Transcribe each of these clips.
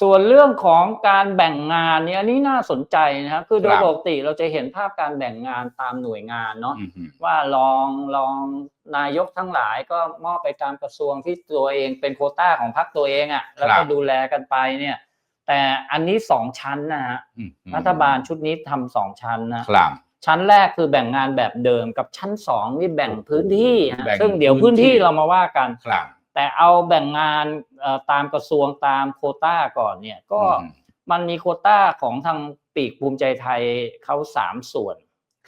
ส่วนเรื่องของการแบ่งงานเนี่ยอันนี้น่าสนใจนะครับคือโดยครับปกติเราจะเห็นภาพการแบ่งงานตามหน่วยงานเนาะอืมฮึว่ารองรองนายกทั้งหลายก็มอบไปตามกระทรวงที่ตัวเองเป็นโควต้าของพรรคตัวเองอะ่ะแล้วก็ดูแลกันไปเนี่ย แต่อันนี้สองชั้นนะฮะอืมฮึรัฐบาลชุดนี้ทำสองชั้นนะครับชั้นแรกคือแบ่งงานแบบเดิมกับชั้นสองนี่แบ่งพื้นที่ฮะแบ่งซึ่งเดี๋ยวพื้พื้นนที่ที่เรามาว่ากันครับ แต่เอาแบ่งงานเอ่อตามกระทรวงตามโควต้าก่อนเนี่ยก็อืมมันมีโควต้าของทางปีกภูมิใจไทยเขาสามส่วน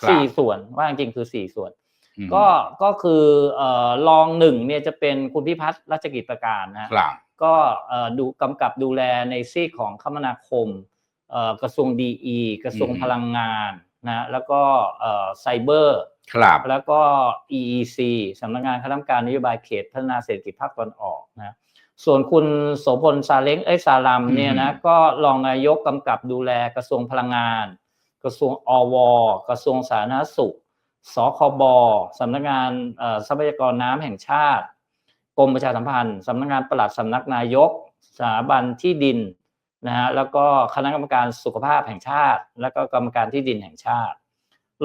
ครับสี่ส่วนว่าจริงๆคือสี่ส่วนอืมก็ก็คือเอ่อรองหนึ่งเนี่ยจะเป็นคุณพิพัฒน์รัชกิจประการนะฮะครับก็เอ่อดูกำกับดูแลในซีกของคมนาคมเอ่อกระทรวงดีกระทรวงพลังงาน นะแล้วก็เอ่อไซเบอร์ครับแล้วก็ EEC สำนักงานคณะกรรมการนโยบายเขตพัฒนาเศรษฐกิจภาคตะวันออกนะส่วนคุณโสพลซาเล้งเอ้ยซาลัมเนี่ยนะก็รองนายกกำกับดูแลกระทรวงพลังงาน กระทรวงอว กระทรวงสาธารณสุขสคบสำนักงานเอ่อทรัพยากรน้ำแห่งชาติกรมประชาสัมพันธ์สำนักงานปลัดสำนักนายกสถาบันที่ดิน นะฮะแล้วก็คณะกรรมการสุขภาพแห่งชาติ แล้วก็กรรมการที่ดินแห่งชาติ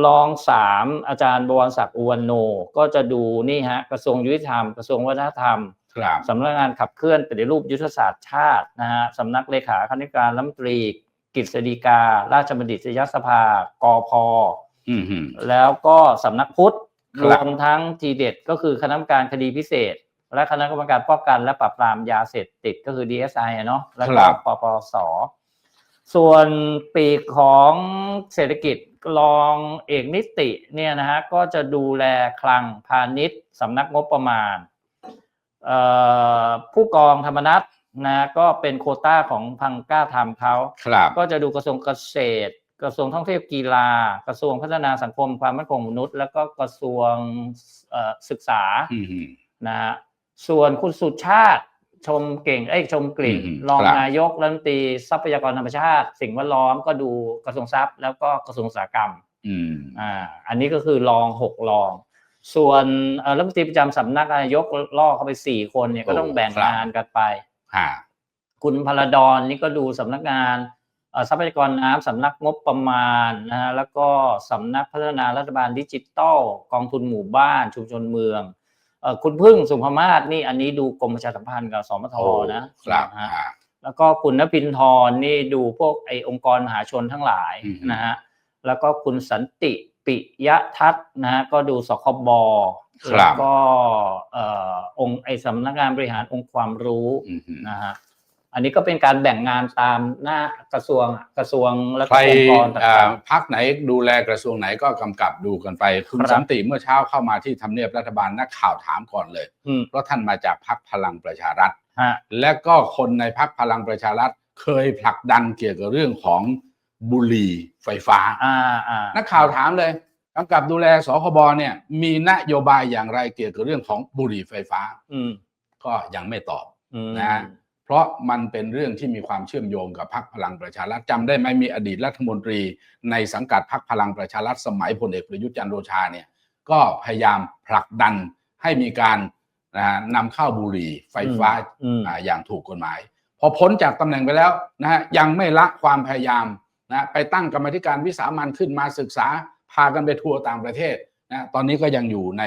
รองสามอาจารย์บวรศักดิ์อุวันโน ก็จะดูนี่ฮะกระทรวงยุติธรรมกระทรวงวัฒนธรรมครับสำนักงานขับเคลื่อนปฏิรูปยุทธศาสตร์ชาตินะฮะสำนักเลขาคณะการรัฐมนตรีกฤษฎีกา ราชบัณฑิตยสภากพอืมฮึแล้วก็สำนักพุทธครรับวมทั้งทีเด็ดก็คือคณะกรรมการคดีพิเศษ และคณะกรรมการป้องกันและปราบปรามยาเสพติดก็คือ DSI อะเนาะแล้วก็ปปส ส่วนปีกของเศรษฐกิจรองเอกนิติเนี่ยนะฮะก็จะดูแลคลังพาณิชย์สำนักงบประมาณเอ่อผู้กองธรรมนัฐนะก็เป็นโควต้าของพังกล้าทำเขา ครับ ก็จะดูกระทรวงเกษตร กระทรวงท่องเที่ยวกีฬา กระทรวงพัฒนาสังคมความมั่นคงของมนุษย์ แล้วก็กระทรวงเอ่อศึกษาอืมฮึนะฮะ ส่วนคุณสุชาติชมเก่งเอ้ยชมกลิ่นอืมรองครับนายกรัฐมนตรีทรัพยากรธรรมชาติ สิ่งแวดล้อมก็ดูกระทรวงทรัพย์ แล้วก็กระทรวงอุตสาหกรรมอืมอ่าอันนี้ก็คือรองหกรอง ส่วนเอ่อรัฐมนตรีประจำสำนักนายกล่อเข้าไปสี่คนเนี่ยก็ต้องแบ่งงานกันไปฮะคุณพลดอนนี่ก็ดูสำนักงานเอ่อทรัพยากรน้ำสำนักงบประมาณนะฮะแล้วก็สำนักพัฒนารัฐบาลดิจิทัลกองทุนหมู่บ้านชุมชนเมืองเอ่อ คุณพึ่งสุภมาศนี่อันนี้ดูกรมประชาสัมพันธ์กับสมทโอ้นะครับนะฮะฮะแล้วก็คุณนภินทรนี่ดูพวกไอองค์กรมหาชนทั้งหลายอืมนะฮะแล้วก็คุณสันติปิยทัศน์นะฮะก็ดูสคบครับแล้วก็เอ่อองค์ไอสำนักงานบริหารองค์ความรู้อืมฮึนะฮะ อันนี้ก็เป็นการแบ่งงานตามหน้ากระทรวงอะกระทรวงและใครองค์กรต่อ่าาง พักไหนดูแลกระทรวงไหนก็กำกับดูกันไป คุณครับ สันติเมื่อเช้าเข้ามาที่ทำเนียบรัฐบาลนักข่าวถามก่อนเลย ๆอืมเพราะท่านมาจากพักพลังประชารัฐ ฮะ และก็คนในพักพลังประชารัฐเคยผลักดันเกี่ยวกับเรื่องของบุหรี่ไฟฟ้า อ่าอ่านักข่าวถามเลยกำกับดูแลสคบเนี่ยมีนโยบายอย่างไรเกี่ยวกับเรื่องของบุหรี่ไฟฟ้า อืมก็ยังไม่ตอบอืมนะฮะ เพราะมันเป็นเรื่องที่มีความเชื่อมโยงกับพรรคพลังประชารัฐจำได้ไหมมีอดีตรัฐมนตรี ในสังกัดพรรคพลังประชารัฐสมัยพลเอกประยุทธ์จันทร์โอชาเนี่ยก็พยายามผลักดันให้มีการนะฮะนำเข้าบุหรี่ไฟฟ้าอืมอ่าอย่างถูกกฎหมาย พอพ้นจากตำแหน่งไปแล้วนะฮะยังไม่ละความพยายามนะไปตั้งกรรมาธิการวิสามันขึ้นมาศึกษา พากันไปทัวร์ต่างประเทศนะตอนนี้ก็ยังอยู่ใน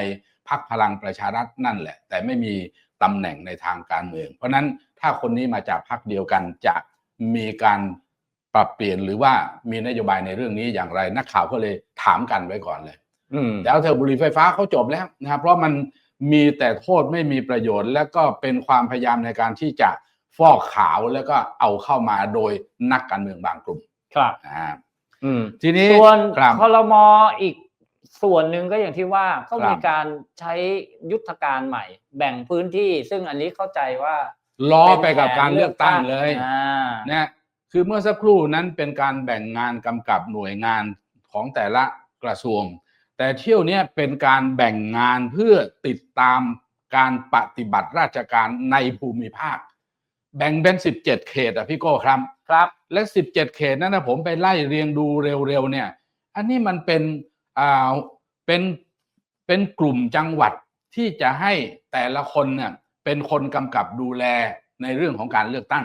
พักพลังประชารัฐนั่นแหละ แต่ไม่มีตำแหน่งในทางการเมือง เพราะฉะนั้น ถ้าคนนี้มาจากพักเดียวกันจะมีการปรับเปลี่ยนหรือว่ามีนโยบายในเรื่องนี้อย่างไรนักข่าวก็เลยถามกันไว้ก่อนเลยอืมแต่เอาเถอะบุหรี่ไฟฟ้าเขาจบแล้วนะครับเพราะมันมีแต่โทษไม่มีประโยชน์ และก็เป็นความพยายามในการที่จะฟอกขาวแล้วก็เอาเข้ามาโดยนักการเมืองบางกลุ่ม ครับนะฮะอืมทีนี้ส่วนครับคอรมออีกส่วนหนึ่งก็อย่างที่ว่าก็ครับมีการใช้ยุทธการใหม่ แบ่งพื้นที่ ซึ่งอันนี้เข้าใจว่า ล้อไปกับการเลือกตั้งเลยอ่านะคือเมื่อสักครู่นั้นเป็นการแบ่งงานกำกับหน่วยงานของแต่ละกระทรวง แต่เที่ยวเนี้ยเป็นการแบ่งงานเพื่อติดตามการปฏิบัติราชการในภูมิภาค แบ่งเป็น 17 เขตอะพี่โก้ครับครับ และ 17 เขตนั้นนะผมไปไล่เรียงดูเร็วๆเนี่ย อันนี้มันเป็นอ่าเป็นเป็นกลุ่มจังหวัดที่จะให้แต่ละคนเนี่ย เป็นคนกำกับดูแลในเรื่องของการเลือกตั้ง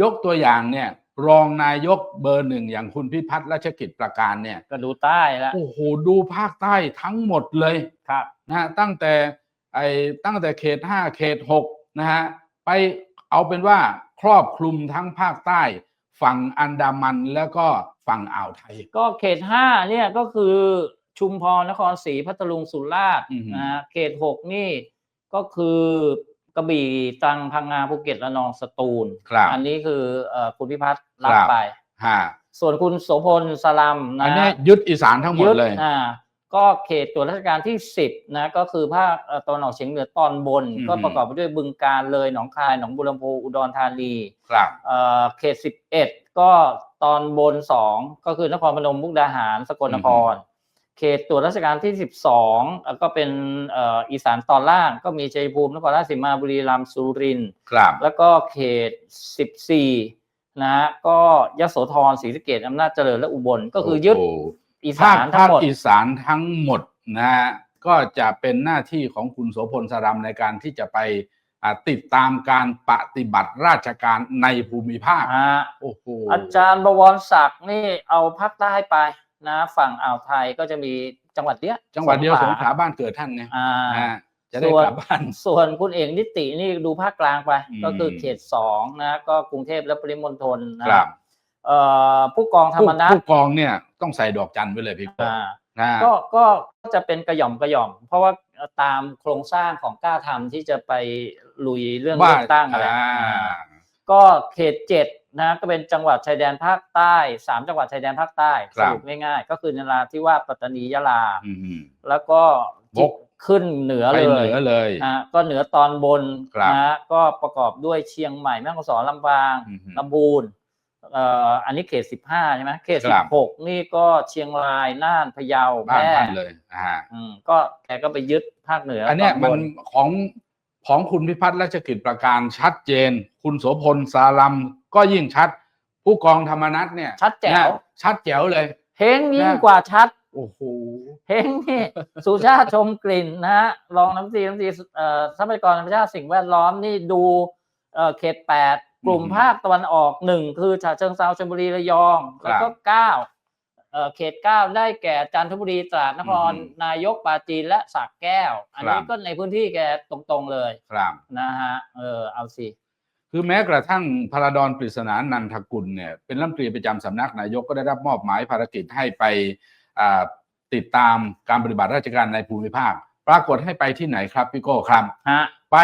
ยกตัวอย่างเนี่ยรองนายกเบอร์หนึ่งอย่างคุณพิพัฒน์รัชกิจประการเนี่ยก็ดูใต้แล้วโอ้โหดูภาคใต้ทั้งหมดเลยครับนะฮะตั้งแต่ไอ้ตั้งแต่เขตห้าเขตหกนะฮะไปเอาเป็นว่าครอบคลุมทั้งภาคใต้ ฝั่งอันดามันแล้วก็ฝั่งอ่าวไทย ก็เขตห้าเนี่ยก็คือชุมพรนครศรีพัทลุงสุราษฎร์อือหือนะฮะเขตหกนี่ก็คือ กระบี่ตรังพังงาภูเก็ตระนองสตูล ครับ อันนี้คือเอ่อคุณพิพัฒน์รับครับ ไป ฮะส่วนคุณโสพลสลัมนะอันนี้ยึดอีสานทั้งหมดยึดเลย อ่าก็เขตตรวจราชการที่สิบนะก็คือภาคเอ่อตะวันออกเฉียงเหนือตอนบน อืม ก็ประกอบไปด้วยบึงกาฬเลยหนองคายหนองบัวลำพูอุดรธานี ครับ เอ่อเขตสิบเอ็ดก็ตอนบนสองก็คือนครพนมมุกดาหารสกลนคร เขตตรวจราชการที่สิบสองก็เป็นเอ่ออีสานตอนล่าง ก็มีชัยภูมินครราชสีมาบุรีรัมย์สุรินทร์ครับแล้วก็เขตสิบสี่นะฮะก็ยโสธรศรีสะเกษอำนาจเจริญและอุบลก็คือยึดโโหอีภาสาคนทั้ภางคหมดอีสานทั้งหมดนะฮะก็จะเป็นหน้าที่ของคุณโสพลสรัมในการที่จะไปอ่าติดตามการปฏิบัติราชการในภูมิภาคฮะโอ้โหอาจารย์บวรศักดิ์นี่เอาภาคใต้ไป นะฝั่งอ่าวไทยก็จะมีจังหวัดเนี้ยจังหวัดเดียวสงขลาลาบ้านเกิดท่านไงอ่านะฮะจะได้ส่วนกลับบ้านส่วนคุณเอกนิตินี่ดูภาคกลางไปอืมก็คือเขตสองนะก็กรุงเทพและปริมณฑลนะครับเอ่อผู้กองธรผู้รมนัฐผู้กองเนี่ยต้องใส่ดอกจันไว้เลยพี่โก้อ่านะก็ก็ก็จะเป็นกระหย่อมกระหย่อม เพราะว่าตามโครงสร้างของกล้าทำที่จะไปลุยเรื่องว่าเลือกตั้งอะไรอ่าอ่าก็เขตเจ็ด นะก็เป็นจังหวัดชายแดนภาคใต้สามจังหวัดชายแดนภาคใต้คสรับรุปง่ายๆ ก็คือนราธิวาสปัตตานียะลาอืมแล้วก็วกขึ้นเหนือไปเลเหยนือเลยอะก็เหนือตอนบนครับนะก็ประกอบด้วยเชียงใหม่แม่ฮ่องสอนลำปางอือฮึลำพูนเอ่ออันนี้เขตสิบห้าใช่ไหมเขตคสิรับบหกนี่ก็เชียงรายน่านพะเยาบ้านแพร่ท่านเลยอ่าอืมก็แกก็ไปยึดภาคเหนืออัอันเนี้ยมันของของคุณพิพัฒน์ราชกิจประการชัดเจน คุณโสพลสารัม ก็ยิ่งชัด ผู้กองธรรมนัฐเนี่ยชัดแจ๋เนี่วยชัดแจ๋วเลยเฮงยิ่งนะกว่าชัด โอ้โห เฮงนี่สุชาติชมกลิ่นนะฮะรองน้ำตรีน้ำตรีเอ่อทรัพยากรธรรมชาติสิ่งแวดล้อมนี่ดูเอ่อเขตแปดกลุ่มอืมภาคตะวันออกหนึ่งคือฉะเชิงเซาชลบุรีระยองแล้วก็เก้าเอ่อเขตเก้าได้แก่จันทบุรีตราดนครอืมนายกปราจีนและสระแก้ว อันนี้ครับ ก็ในพื้นที่แกตรงๆเลยครับนะฮะเออเอาสิ คือแม้กระทั่งพระดอนปริศนานันทกุลเนี่ยเป็นรัฐมนตรีประจำสำนักนายกก็ได้รับมอบหมายภารกิจให้ไปอ่าติดตามการปฏิบัติราชการในภูมิภาค ปรากฏให้ไปที่ไหนครับพี่โก้ครับฮะไป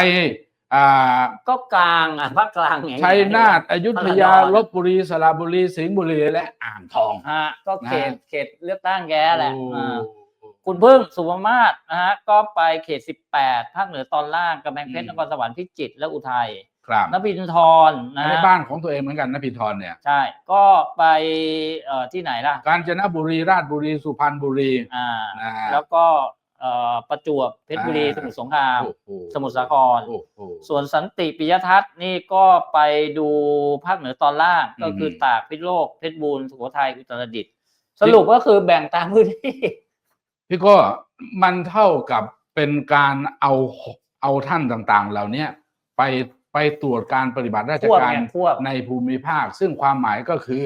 อ่าก็กลางอะภาคกลางอย่างชัยนาทอยุธยาพระนครลบบุรีสระบุรีสิงห์บุรีและอ่างทองฮะก็เขตนะเขตเลือกตั้งแกแหละโอ้อ่าคุณพึ่งสุภมาศนะฮะก็ไปเขต 18 ภาคเหนือตอนล่างกำแพงเพชรนครสวรรค์พิจิตรและอุทัย ครับนพินทรนะในฮะบ้านของตัวเองเหมือนกันนะพินทรเนี่ย ใช่ ก็ไปเอ่อที่ไหนล่ะ กาญจนบุรีราชบุรีสุพรรณบุรีอ่านะฮะแล้วก็เอ่อประจวบเพชรบุรีอ่าสมุทรสงครามโอ้โหสมุทรสาครโอ้โหส่วนสันติปิยทัศน์นี่ก็ไปดูภาคเหนือตอนล่างอืมก็คือตากพิษณุโลกเพชรบูรณ์สุโขทัยอุตรดิตถ์สรุปก็คือแบ่งตามพื้นที่พี่โก็มันเท่ากับเป็นการเอาเอาท่านต่างๆ เหล่าเนี้ยไป ไปตรวจการปฏิบัติราชควบการไงควบในภูมิภาค ซึ่งความหมายก็คือ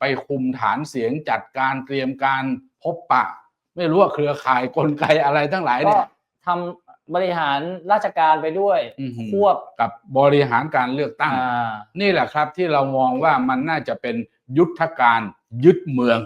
ไปคุมฐานเสียงจัดการเตรียมการพบปะ ไม่รู้ว่าเครือข่ายกลไกอะไรทั้งหลายก็เนี่ยทำบริหารราชการไปด้วยอื้อหือควบกับบริหารการเลือกตั้งอ่านี่แหละครับที่เรามองว่ามันน่าจะเป็นยุทธการยึดเมือง